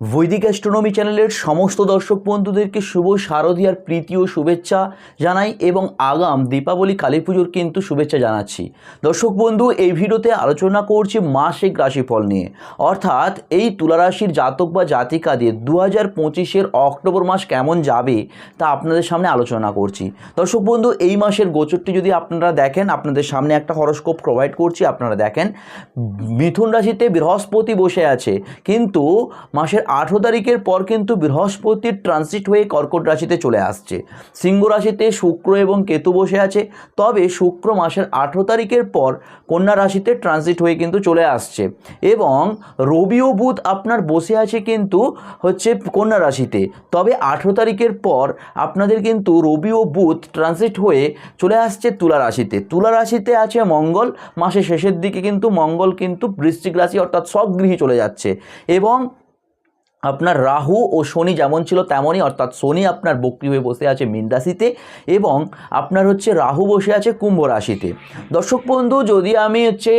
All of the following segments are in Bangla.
বৈদিক অ্যাস্ট্রোনমি চ্যানেলের সমস্ত দর্শক বন্ধুদেরকে শুভ শারদীয়ার প্রীতি ও শুভেচ্ছা জানাই এবং আগাম দীপাবলি, কালী পুজোর কিন্তু শুভেচ্ছা জানাচ্ছি। দর্শক বন্ধু, এই ভিডিওতে আলোচনা করছি মাসিক রাশিফল নিয়ে। অর্থাৎ এই তুলারাশির জাতক বা জাতিকাদের দু হাজার পঁচিশের অক্টোবর মাস কেমন যাবে তা আপনাদের সামনে আলোচনা করছি। দর্শক বন্ধু, এই মাসের গোচরটি যদি আপনারা দেখেন, আপনাদের সামনে একটা হরস্কোপ প্রোভাইড করছি, আপনারা দেখেন, মিথুন রাশিতে বৃহস্পতি বসে আছে। কিন্তু মাসের আঠেরো তারিখের পর কিন্তু বৃহস্পতির ট্রানজিট হয়ে কর্কট রাশিতে চলে আসছে। সিংহ রাশিতে শুক্র এবং কেতু বসে আছে, তবে শুক্র মাসের আঠেরো তারিখের পর কন্যা রাশিতে ট্রানজিট হয়ে কিন্তু চলে আসছে এবং রবি ও বুধ আপনার বসে আছে কিন্তু হচ্ছে কন্যা রাশিতে। তবে আঠেরো তারিখের পর আপনাদের কিন্তু রবি ও বুধ ট্রানজিট হয়ে চলে আসছে তুলা রাশিতে। তুলা রাশিতে আছে মঙ্গল, মাসের শেষের দিকে কিন্তু মঙ্গল কিন্তু বৃশ্চিক রাশি অর্থাৎ স্বগৃহী চলে যাচ্ছে এবং আপনার রাহু ও শনি যেমন ছিল তেমনই, অর্থাৎ শনি আপনার বক্রি হয়ে বসে আছে মীন রাশিতে এবং আপনার হচ্ছে রাহু বসে আছে কুম্ভ রাশিতে। দর্শক বন্ধু, যদি আমি হচ্ছে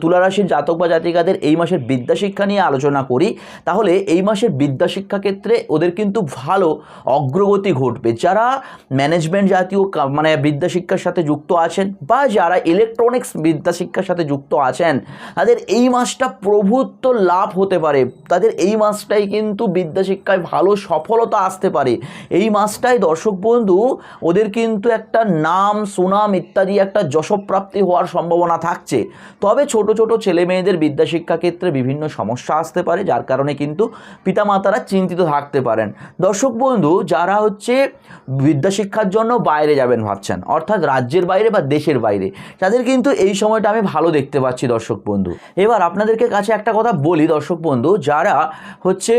তুলা রাশির জাতক বা জাতিকাদের এই মাসের বিদ্যাশিক্ষা নিয়ে আলোচনা করি, তাহলে এই মাসের বিদ্যাশিক্ষা ক্ষেত্রে ওদের কিন্তু ভালো অগ্রগতি ঘটবে। যারা ম্যানেজমেন্ট জাতীয় মানে বিদ্যাশিক্ষার সাথে যুক্ত আছেন বা যারা ইলেকট্রনিক্স বিদ্যাশিক্ষার সাথে যুক্ত আছেন, তাদের এই মাসটা প্রভুত্ব লাভ হতে পারে। তাদের এই মাসটাই কিন্তু বিদ্যাশিক্ষায় ভালো সফলতা আসতে পারে। এই মাসটায় দর্শক বন্ধু, ওদের কিন্তু একটা নাম, সুনাম ইত্যাদি, একটা যশপ্রাপ্তি হওয়ার সম্ভাবনা থাকছে। তবে ছোট ছোট ছেলে মেয়েদের বিদ্যাশিক্ষা ক্ষেত্রে বিভিন্ন সমস্যা আসতে পারে, যার কারণে কিন্তু পিতামাতারা চিন্তিত থাকতে পারেন। দর্শক বন্ধু, যারা হচ্ছে বিদ্যাশিক্ষার জন্য বাইরে যাবেন ভাবছেন, অর্থাৎ রাজ্যের বাইরে বা দেশের বাইরে, তাদের কিন্তু এই সময়টা আমি ভালো দেখতে পাচ্ছি দর্শক বন্ধু। এবার আপনাদেরকে কাছে একটা কথা বলি দর্শক বন্ধু, যারা হচ্ছে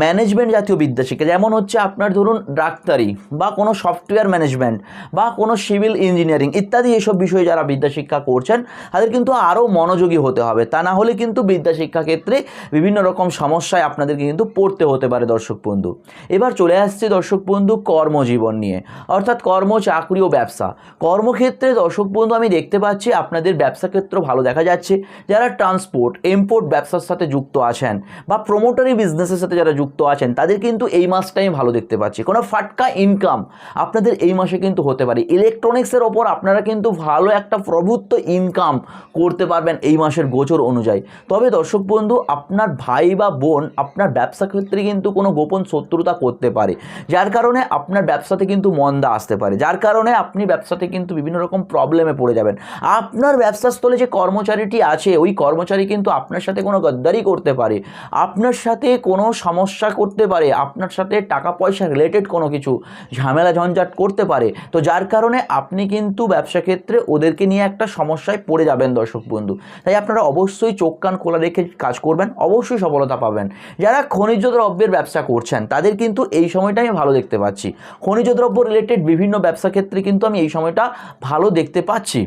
ম্যানেজমেন্ট জাতীয় বিদ্যাশিক্ষা যেমন হচ্ছে আপনার ধরুন ডাক্তারি বা কোনো সফটওয়্যার ম্যানেজমেন্ট বা কোনো সিভিল ইঞ্জিনিয়ারিং ইত্যাদি এসব বিষয়ে যারা বিদ্যাশিক্ষা করছেন, তাদের কিন্তু আরও মনোযোগী হতে হবে। তা না হলে কিন্তু বিদ্যা শিক্ষা ক্ষেত্রে বিভিন্ন রকম সমস্যায় আপনাদেরকে কিন্তু পড়তে হতে পারে দর্শক বন্ধু। এবার চলে আসছে দর্শক বন্ধু কর্মজীবন নিয়ে। অর্থাৎ কর্ম, চাকরি ও ব্যবসা। কর্মক্ষেত্রে দর্শক বন্ধু আমি দেখতে পাচ্ছি আপনাদের ব্যবসা ক্ষেত্র ভালো দেখা যাচ্ছে। যারা ট্রান্সপোর্ট ইম্পোর্ট ব্যবসার সাথে যুক্ত আছেন বা প্রমোটারি বিজনেসের সাথে যারা যুক্ত আছেন, তাদের কিন্তু এই মাসটাই আমি ভালো দেখতে পাচ্ছি। কোনো ফাটকা ইনকাম আপনাদের এই মাসে কিন্তু হতে পারে। ইলেকট্রনিক্সের ওপর আপনারা কিন্তু ভালো একটা প্রভুত্ব ইনকাম করতে পারবেন এই মাসের গোচর অনুযায়ী। তবে দর্শক বন্ধু, আপনার ভাই বা বোন আপনার ব্যবসা ক্ষেত্রে কিন্তু কোনো গোপন শত্রুতা করতে পারে। যার কারণে আপনার ব্যবসাতে কিন্তু মন্দা আসতে পারে। যার কারণে আপনি ব্যবসাতে কিন্তু বিভিন্ন রকম প্রবলেমে পড়ে যাবেন। আপনার ব্যবসাস্থলে যে কর্মচারীটি আছে, ওই কর্মচারী কিন্তু আপনার সাথে কোনো গদ্দারি করতে পারে। আপনার সাথে কোনো সমস্যা করতে পারে, আপনার সাথে টাকা পয়সা রিলেটেড কোনো কিছু ঝামেলা ঝঞ্ঝাট করতে পারে, তো যার কারণে আপনি কিন্তু ব্যবসা ক্ষেত্রে ওদেরকে নিয়ে একটা সমস্যায় পড়ে যাবেন দর্শক বন্ধু। তাই আপনারা অবশ্যই চোখ কান খোলা রেখে কাজ করবেন, অবশ্যই সফলতা পাবেন। যারা খনিজ দ্রব্যের ব্যবসা করছেন, তাদের কিন্তু এই সময়টা আমি ভালো দেখতে পাচ্ছি। খনিজ দ্রব্য রিলেটেড বিভিন্ন ব্যবসা ক্ষেত্রে কিন্তু আমি এই সময়টা ভালো দেখতে পাচ্ছি।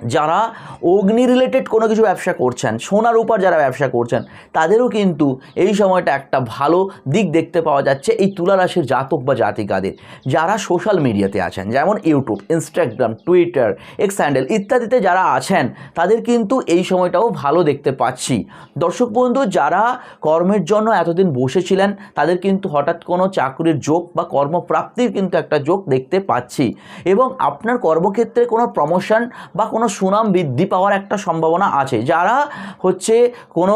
যারা অগ্নি রিলেটেড কোনো কিছু ব্যবসা করছেন সোনার উপর যারা ব্যবসা করছেন, তাদেরও কিন্তু এই সময়টা একটা ভালো দিক দেখতে পাওয়া যাচ্ছে এই তুলা রাশির জাতক বা জাতিকাদের। যারা সোশ্যাল মিডিয়াতে আছেন, যেমন YouTube Instagram Twitter X handle ইত্যাদিতে যারা আছেন, তাদের কিন্তু এই সময়টাও ভালো দেখতে পাচ্ছি। দর্শক বন্ধু, যারা কর্মের জন্য এতদিন বসেছিলেন, তাদের কিন্তু হঠাৎ কোনো চাকরির যোগ বা কর্মপ্রাপ্তির কিন্তু একটা যোগ দেখতে পাচ্ছি। এবং আপনার কর্মক্ষেত্রে কোনো প্রমোশন বা কোনো সুনাম বৃদ্ধি পাওয়ার একটা সম্ভাবনা আছে। যারা হচ্ছে কোনো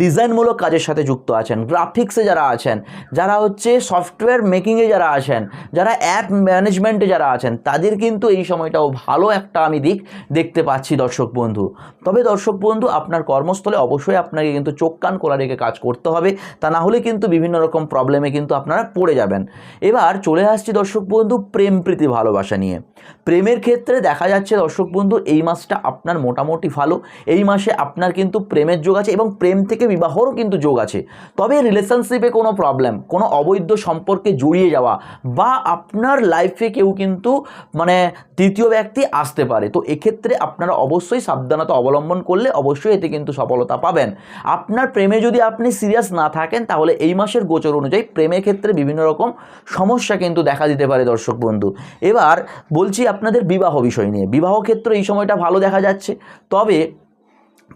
ডিজাইনমূলক কাজের সাথে যুক্ত আছেন, গ্রাফিক্সে যারা আছেন, যারা হচ্ছে সফটওয়্যার মেকিংয়ে যারা আছেন, যারা অ্যাপ ম্যানেজমেন্টে যারা আছেন, তাদের কিন্তু এই সময়টাও ভালো একটা আমি দিক দেখতে পাচ্ছি দর্শক বন্ধু। তবে দর্শক বন্ধু, আপনার কর্মস্থলে অবশ্যই আপনাকে কিন্তু চোখ কান খোলা রেখে কাজ করতে হবে, তা না হলে কিন্তু বিভিন্ন রকম প্রবলেমে কিন্তু আপনারা পড়ে যাবেন। এবার চলে আসছি দর্শক বন্ধু, প্রেম প্রীতি ভালোবাসা নিয়ে। প্রেমের ক্ষেত্রে দেখা যাচ্ছে দর্শক বন্ধু মাসটা আপনার মোটামুটি ভালো। এই মাসে আপনার কিন্তু প্রেমের যোগ আছে এবং প্রেম থেকে বিবাহরও কিন্তু যোগ আছে। তবে রিলেশনশিপে কোনো প্রবলেম কোনো অবৈধ সম্পর্কে জড়িয়ে যাওয়া বা আপনার লাইফে কেউ কিন্তু মানে তৃতীয় ব্যক্তি আসতে পারে। তো এক্ষেত্রে আপনারা অবশ্যই সাবধানতা অবলম্বন করলে অবশ্যই এতে কিন্তু সফলতা পাবেন। আপনার প্রেমে যদি আপনি সিরিয়াস না থাকেন, তাহলে এই মাসের গোচর অনুযায়ী প্রেমের ক্ষেত্রে বিভিন্ন রকম সমস্যা কিন্তু দেখা দিতে পারে দর্শক বন্ধু। এবার বলছি আপনাদের বিবাহ বিষয় নিয়ে। বিবাহ ক্ষেত্র এই সময়টা ভালো দেখা যাচ্ছে। তবে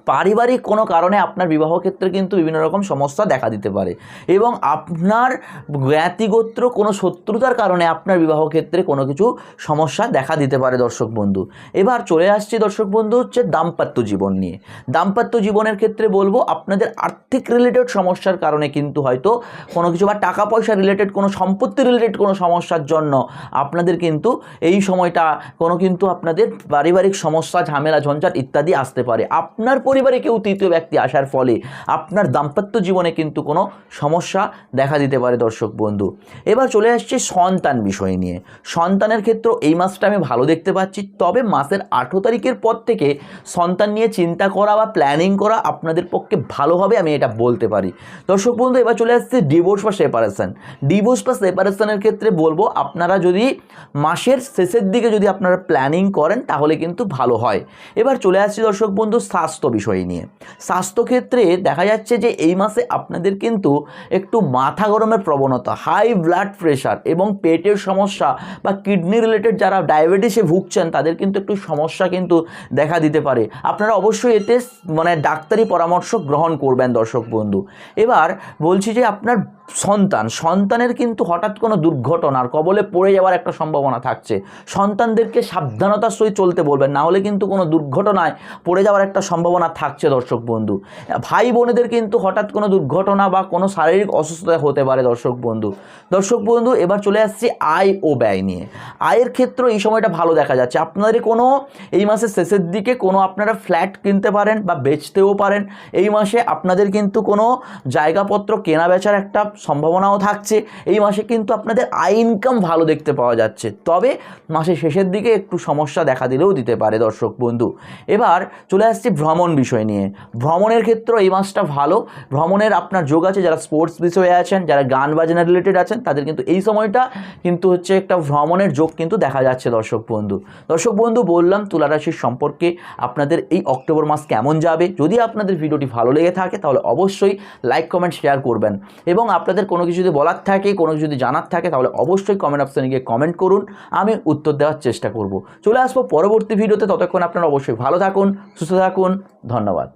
পারিবারিক কোনো কারণে আপনার বিবাহ ক্ষেত্রে কিন্তু বিভিন্ন রকম সমস্যা দেখা দিতে পারে এবং আপনার জ্ঞাতিগোত্র কোনো শত্রুতার কারণে আপনার বিবাহ ক্ষেত্রে কোনো কিছু সমস্যা দেখা দিতে পারে, দর্শক বন্ধু। এবার চলে আসছি দর্শক বন্ধু হচ্ছে দাম্পত্য জীবন নিয়ে। দাম্পত্য জীবনের ক্ষেত্রে বলব আপনাদের আর্থিক রিলেটেড সমস্যার কারণে কিন্তু হয়তো কোনো কিছু বা টাকা পয়সা রিলেটেড কোনো সম্পত্তি রিলেটেড কোনো সমস্যার জন্য আপনাদের কিন্তু এই সময়টা কোনো কিন্তু আপনাদের পারিবারিক সমস্যা, ঝামেলা, ঝঞ্ঝাট ইত্যাদি আসতে পারে। আপনার পরিবারে কেউ তৃতীয় ব্যক্তি আসার ফলে আপনার দাম্পত্য জীবনে কিন্তু কোনো সমস্যা দেখা দিতে পারে, দর্শক বন্ধু। এবার চলে আসছে সন্তান বিষয় নিয়ে। সন্তানের ক্ষেত্রে এই মাসটা আমি ভালো দেখতে পাচ্ছি। তবে মাসের আঠেরো তারিখের পর থেকে সন্তান নিয়ে চিন্তা করা বা প্ল্যানিং করা আপনাদের পক্ষে ভালো হবে আমি এটা বলতে পারি। দর্শক বন্ধু, এবার চলে আসছে ডিভোর্স বা সেপারেশন ডিভোর্স বা সেপারেশনের ক্ষেত্রে বলব, আপনারা যদি মাসের শেষের দিকে যদি আপনারা প্ল্যানিং করেন তাহলে কিন্তু ভালো হয়। এবার চলে আসছি দর্শক বন্ধু, স্বাস্থ্য বিষয় নিয়ে। স্বাস্থ্যক্ষেত্রে দেখা যাচ্ছে যে এই মাসে আপনাদের কিন্তু একটু মাথা গরমের প্রবণতা হাই ব্লাড প্রেশার এবং পেটের সমস্যা বা কিডনি রিলেটেড যারা ডায়াবেটিসে ভুগছেন, তাদের কিন্তু একটু সমস্যা কিন্তু দেখা দিতে পারে। আপনারা অবশ্যই এতে মানে ডাক্তারি পরামর্শ গ্রহণ করবেন দর্শক বন্ধু। এবার বলছি যে আপনার সন্তান, সন্তানের কিন্তু হঠাৎ কোনো দুর্ঘটনার কবলে পড়ে যাওয়ার একটা সম্ভাবনা থাকছে। সন্তানদেরকে সাবধানতার সহিত চলতে বলবেন, না হলে কিন্তু কোনো দুর্ঘটনায় পড়ে যাওয়ার একটা সম্ভাবনা থাকছে দর্শক বন্ধু। ভাই বোনেদের কিন্তু হঠাৎ কোনো দুর্ঘটনা বা কোনো শারীরিক অসুস্থতা হতে পারে দর্শক বন্ধু। দর্শক বন্ধু, এবার চলে আসছি আয় ও ব্যয় নিয়ে। আয়ের ক্ষেত্রে এই সময়টা ভালো দেখা যাচ্ছে। আপনাদের কোনো এই মাসের শেষের দিকে কোনো আপনারা ফ্ল্যাট কিনতে পারেন বা বেচতেও পারেন। এই মাসে আপনাদের কিন্তু কোনো জায়গাপত্র কেনা বেচার একটা সম্ভাবনাও থাকছে। এই মাসে কিন্তু আপনাদের আয় ইনকাম ভালো দেখতে পাওয়া যাচ্ছে। তবে মাসের শেষের দিকে একটু সমস্যা দেখা দিলেও দিতে পারে দর্শক বন্ধু। এবার চলে আসছি ভ্রমণ বিষয় নিয়ে। ভ্রমণের ক্ষেত্রে এই মাসটা ভালো। ভ্রমণের আপনার যোগ আছে, যারা স্পোর্টস বিষয়ে আছেন, যারা গান বাজনা রিলেটেড আছেন, তাদের কিন্তু এই সময়টা কিন্তু হচ্ছে একটা ভ্রমণের যোগ কিন্তু দেখা যাচ্ছে দর্শক বন্ধু। দর্শক বন্ধু, বললাম তুলা রাশির সম্পর্কে আপনাদের এই অক্টোবর মাস কেমন যাবে? যদি আপনাদের ভিডিওটি ভালো লেগে থাকে, তাহলে অবশ্যই লাইক কমেন্ট শেয়ার করবেন। এবং আপনাদের কোনো কিছু যদি বলার থাকে, কোনো কিছু যদি জানার থাকে, তাহলে অবশ্যই কমেন্ট অপশানে গিয়ে কমেন্ট করুন। আমি উত্তর দেওয়ার চেষ্টা করব। চলে আসব পরবর্তী ভিডিওতে ততক্ষণ আপনারা অবশ্যই ভালো থাকুন, সুস্থ থাকুন। ধন্যবাদ।